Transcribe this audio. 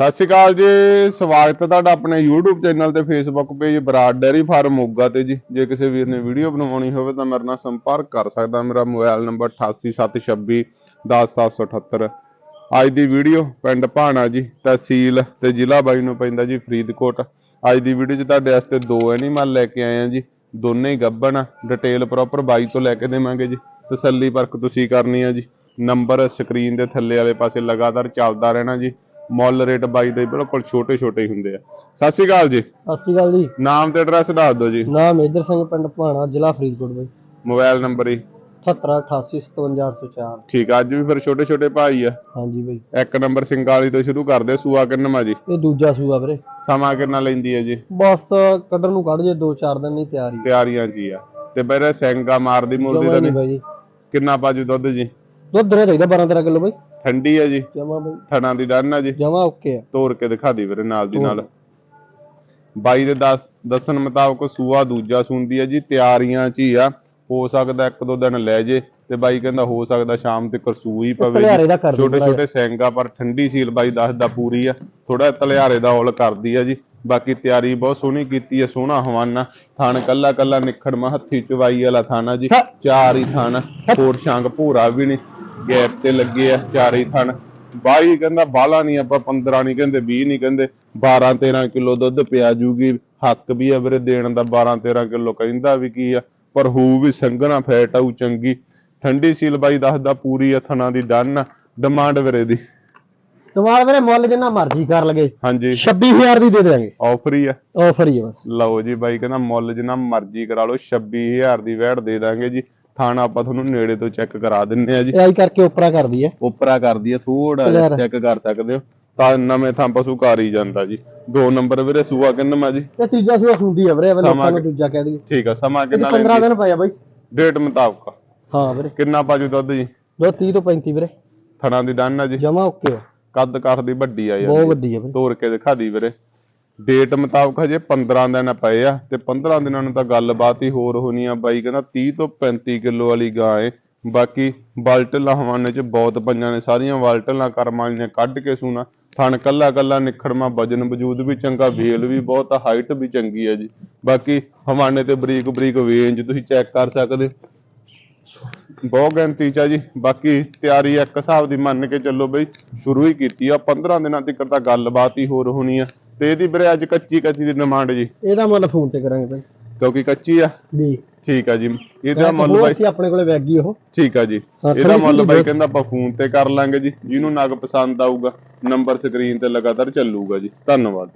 ਸਤਿ ਸ਼੍ਰੀ ਅਕਾਲ ਜੀ, ਸਵਾਗਤ ਹੈ ਤੁਹਾਡਾ ਆਪਣੇ YouTube ਚੈਨਲ ਤੇ Facebook page Brar dairy farm Moga ਤੇ ਜੀ। ਜੇ ਕਿਸੇ ਵੀਰ ਨੇ ਵੀਡੀਓ ਬਣਾਉਣੀ ਹੋਵੇ ਤਾਂ ਮੇਰੇ ਨਾਲ ਸੰਪਰਕ ਕਰ ਸਕਦਾ, ਮੇਰਾ ਮੋਬਾਈਲ ਨੰਬਰ 8876 10778 ਅੱਜ ਦੀ ਵੀਡੀਓ ਪਿੰਡ ਭਾਣਾ ਜੀ, ਤਹਿਸੀਲ ਤੇ ਜ਼ਿਲ੍ਹਾ ਬਾਈ ਨੂੰ ਪੈਂਦਾ ਜੀ, ਫਰੀਦਕੋਟ। ਅੱਜ ਦੀ ਵੀਡੀਓ 'ਚ ਤੁਹਾਡੇ ਵਾਸਤੇ ਦੋ ਐਨੀਮਲ ਲੈ ਕੇ ਆਏ ਆ ਜੀ, ਦੋਨੇ ਹੀ ਗੱਭਣ ਡਿਟੇਲ ਪ੍ਰੋਪਰ ਬਾਈ ਤੋਂ ਲੈ ਕੇ ਦੇਵਾਂਗੇ ਜੀ। ਤਸੱਲੀ ਪਰਖ ਤੁਸੀਂ ਕਰਨੀ ਆ ਜੀ। ਨੰਬਰ ਸਕਰੀਨ ਦੇ ਥੱਲੇ ਵਾਲੇ ਪਾਸੇ ਲਗਾਤਾਰ ਚੱਲਦਾ ਰਹਿਣਾ ਜੀ। ਮੁੱਲ ਰੇਟ ਬਾਈ ਦੇ ਬਿਲਕੁਲ ਛੋਟੇ ਛੋਟੇ ਹੀ ਹੁੰਦੇ ਆ। ਸਤਿ ਸ਼੍ਰੀ ਅਕਾਲ ਜੀ। ਸਤਿ ਸ਼੍ਰੀ ਅਕਾਲ ਜੀ। ਨਾਮ ਤੇ ਐਡਰੈਸ ਦੱਸ ਦਿਓ ਜੀ। ਨਾਮ ਮੇਜਰ ਸਿੰਘ ਪਿੰਡ ਭਾਣਾ ਜ਼ਿਲ੍ਹਾ ਫਰੀਦਕੋਟ ਬਾਈ। ਮੋਬਾਈਲ ਨੰਬਰ ਹੀ 7888577804 ਠੀਕ ਆ, ਅੱਜ ਵੀ ਫਿਰ ਛੋਟੇ ਛੋਟੇ ਭਾਈ ਆ। ਹਾਂਜੀ ਬਾਈ। ਇੱਕ ਨੰਬਰ ਸਿੰਗਾਲੀ ਤੋਂ ਸ਼ੁਰੂ ਕਰਦੇ ਸੂਆ ਕਿੰਨਵਾਂ ਜੀ? ਇਹ ਦੂਜਾ ਸੂਆ ਵੀਰੇ। ਸਮਾਂ ਕਿੰਨਾ ਲੈਂਦੀ ਹੈ ਜੀ? ਬਸ ਕੱਢਣ ਨੂੰ ਕੱਢ ਜੇ 2-4 ਦਿਨ ਨਹੀਂ ਤਿਆਰੀ ਤਿਆਰੀਆਂ ਜੀ ਆ। ਤੇ ਮੇਰੇ ਸਿੰਗਾ ਮਾਰਦੀ ਮੁਰਦੀ ਜੀ। ਕਿੰਨਾ ਪਾਜੂ ਦੁੱਧ ਜੀ? ਦੁੱਧ ਰੇ ਚਾਹੀਦਾ 12-13 ਕਿਲੋ ਬਾਈ। ਠੰਡੀ ਹੈ ਜੀ। ਜਮਾ ਬਾਈ। ਥਣਾ ਦੀ ਡਨ ਆ ਜੀ। ਜਮਾ ਓਕੇ ਆ। ਤੋੜ ਕੇ ਦਿਖਾ ਦੀ ਵੀਰੇ ਨਾਲ ਦੀ ਨਾਲ। ਬਾਈ ਦੇ ਦੱਸ ਦੱਸਣ ਮੁਤਾਬਕ ਸੂਆ ਦੂਜਾ ਸੁੰਦੀ ਹੈ ਜੀ ਤਿਆਰੀਆਂ 'ਚ ਹੀ ਆ। ਹੋ ਸਕਦਾ ਇੱਕ ਦੋ ਦਿਨ ਲੈ ਜੇ ਤੇ ਬਾਈ ਕਹਿੰਦਾ ਹੋ ਸਕਦਾ ਸ਼ਾਮ ਤੱਕ ਸੂਈ ਪਵੇ ਛੋਟੇ ਛੋਟੇ ਸੈਂਗਾ ਪਰ ਠੰਡੀ ਸੀਲ ਬਾਈ ਦੱਸਦਾ ਪੂਰੀ ਆ। ਥੋੜਾ ਤਲਿਆਰੇ ਦਾ ਔਲ ਕਰਦੀ ਆ ਜੀ। ਬਾਕੀ ਤਿਆਰੀ ਬਹੁਤ ਸੋਹਣੀ ਕੀਤੀ ਆ ਸੋਹਣਾ ਹਵਾਨਾ। ਥਣ ਕੱਲਾ ਕੱਲਾ ਨਿਖੜਮਾ ਹੱਥੀ ਚਵਾਈ ਵਾਲਾ ਥਾਣਾ ਜੀ। ਹਾਂ। ਚਾਰ ਹੀ ਥਣ। ਹੋਰ ਸ਼ੰਗ ਭੂਰਾ ਵੀ ਨਹੀਂ। ਗੈਪ ਤੇ ਲੱਗੇ ਆ ਚਾਰ ਥਣ। ਬਾਈ ਕਹਿੰਦਾ ਬਾਲਾ ਨਹੀਂ ਆਪਾਂ 15 ਨਹੀਂ ਕਹਿੰਦੇ 20 ਨਹੀਂ ਕਹਿੰਦੇ। 12 13 ਕਿਲੋ ਦੁੱਧ ਪਿਆ ਜੂਗੀ। ਹੱਕ ਵੀ ਆ ਵੀਰੇ ਦੇਣ ਦਾ 12 13 ਕਿਲੋ ਕਹਿੰਦਾ ਵੀ ਕੀ ਆ। ਪਰ ਹੂ ਵੀ ਸੰਘਣਾ ਫੈਟ ਆਊ ਚੰਗੀ। ਠੰਡੀ ਸੀਲ ਬਾਈ ਦੱਸਦਾ ਪੂਰੀ ਆ ਥਣਾ ਦੀ ਡਨ ਡਿਮਾਂਡ ਵੀਰੇ ਦੀ। ਤੁਹਾਡਾ ਵੀਰੇ ਮੁੱਲ ਜਿੰਨਾ ਮਰਜ਼ੀ ਕਰ ਲਗੇ ਹਾਂਜੀ। 26000 ਦੀ ਦੇ ਦੇਵਾਂਗੇ ਆਫਰ ਹੀ ਆ। ਆਫਰ ਹੀ ਆ ਬਸ। ਲਓ ਜੀ ਬਾਈ ਕਹਿੰਦਾ ਮੁੱਲ ਜਿੰਨਾ ਮਰਜ਼ੀ ਕਰਾ ਲਓ। 26000 ਦੀ ਵੈਟ ਦੇ ਦਾਂਗੇ ਜੀ। ਥਾਣਾ ਆਪਾਂ ਤੁਹਾਨੂੰ ਨੇੜੇ ਤੋਂ ਚੈੱਕ ਕਰਾ ਦਿੰਨੇ ਆ ਜੀ। ਆਈ ਕਰਕੇ ਉਪਰਾ ਕਰਦੀ ਹੈ। ਉਪਰਾ ਕਰਦੀ ਆ ਥੋੜਾ ਜਿਹਾ। ਚੈੱਕ ਕਰ ਸਕਦੇ ਹੋ। ਤਾਂ ਨਵੇਂ ਥਾਂ ਪਸ਼ੂ ਘਰ ਹੀ ਜਾਂਦਾ ਜੀ। ਦੋ ਨੰਬਰ ਵੀਰੇ ਸੂਆ ਕਿੰਨਾ ਜੀ? ਇਹ ਤੀਜਾ ਸੂਆ ਹੁੰਦੀ ਹੈ ਵੀਰੇ ਲੋਕਾਂ ਨੂੰ ਦੂਜਾ ਕਹਿ ਦਈਏ। ਠੀਕ ਆ ਸਮਾਂ ਕਿੰਨਾ 15 ਲੈਂਦੀ? ਦਿਨ ਪਏ ਆ ਬਾਈ। ਡੇਟ ਮੁਤਾਬਕ। ਹਾਂ ਵੀਰੇ। ਕਿੰਨਾ ਪਾਜੂ ਦੁੱਧ ਜੀ? ਦੋ 30 ਤੋਂ 35 ਵੀਰੇ। ਥਣਾ ਦੀ ਡਨ ਆ ਜੀ। ਜਮਾ ਓਕੇ ਕੱਦ ਕਾਠ ਦੀ ਵੱਡੀ ਆ ਬਹੁਤ ਯਾਰ ਵੱਡੀ ਆ ਵੀਰੇ। ਤੋੜ ਕੇ ਦਿਖਾ ਦੀ ਵੀਰੇ। ਡੇਟ ਮੁਤਾਬਕ ਹਜੇ 15 ਦਿਨ ਪਏ ਆ, ਤੇ 15 ਦਿਨਾਂ ਨੂੰ ਤਾਂ ਗੱਲਬਾਤ ਹੀ ਹੋਰ ਹੋਣੀ ਆ ਬਾਈ, ਕਹਿੰਦਾ 30 ਤੋਂ 35 ਕਿਲੋ ਵਾਲੀ ਗਾਂ ਏ। ਬਾਕੀ ਬਾਲਟਲਾਂ ਹਵਾਨੇ ਚ ਬਹੁਤ ਪੰਜਾਂ ਨੇ, ਸਾਰੀਆਂ ਬਾਲਟਲਾਂ ਕਰਮਾਂ ਨੇ ਕੱਢ ਕੇ ਸੂਣਾ। ਥਣ ਕੱਲਾ ਕੱਲਾ ਨਿਖੜਮਾ ਵਜਨ ਵਜੂਦ ਵੀ ਚੰਗਾ, ਵੇਲ ਵੀ ਬਹੁਤ ਹਾਈਟ ਵੀ ਚੰਗੀ ਹੈ ਜੀ। ਬਾਕੀ ਹਵਾਨੇ ਤੇ ਬਰੀਕ ਬਰੀਕ ਵੇਂਜ ਤੁਸੀਂ ਚੈੱਕ ਕਰ ਸਕਦੇ। ਬਹੁਤ ਗਿਣਤੀ ਚ ਆ ਜੀ। ਬਾਕੀ ਤਿਆਰੀ ਇੱਕ ਹਿਸਾਬ ਦੀ ਮੰਨ ਕੇ ਚੱਲੋ ਬਈ, ਸ਼ੁਰੂ ਹੀ ਕੀਤੀ ਆ। 15 ਦਿਨਾਂ ਤੱਕ ਤਾਂ ਗੱਲਬਾਤ ਹੀ ਹੋਰ ਹੋਣੀ ਆ। ਤੇ ਇਹਦੀ ਵੀਰੇ ਅੱਜ ਕੱਚੀ ਕੱਚੀ ਦੀ ਡਿਮਾਂਡ ਜੀ। ਇਹਦਾ ਮੁੱਲ ਫੋਨ ਤੇ ਕਰਾਂਗੇ ਭਾਈ ਕਿਉਂਕਿ ਕੱਚੀ ਆ? ਜੀ। ਠੀਕ ਆ ਜੀ। ਇਹਦਾ ਮੁੱਲ ਬਾਈ ਅਸੀਂ ਆਪਣੇ ਕੋਲੇ ਵੈਗੀ ਉਹ। ਠੀਕ ਆ ਜੀ। ਇਹਦਾ ਮੁੱਲ ਬਾਈ ਕਹਿੰਦਾ ਆਪਾਂ ਫੋਨ ਤੇ ਕਰ ਲਾਂਗੇ ਜੀ। ਜਿਹਨੂੰ ਨਗ ਪਸੰਦ ਆਊਗਾ ਨੰਬਰ ਸਕਰੀਨ ਤੇ ਲਗਾਤਾਰ ਚੱਲੂਗਾ ਜੀ। ਧੰਨਵਾਦ।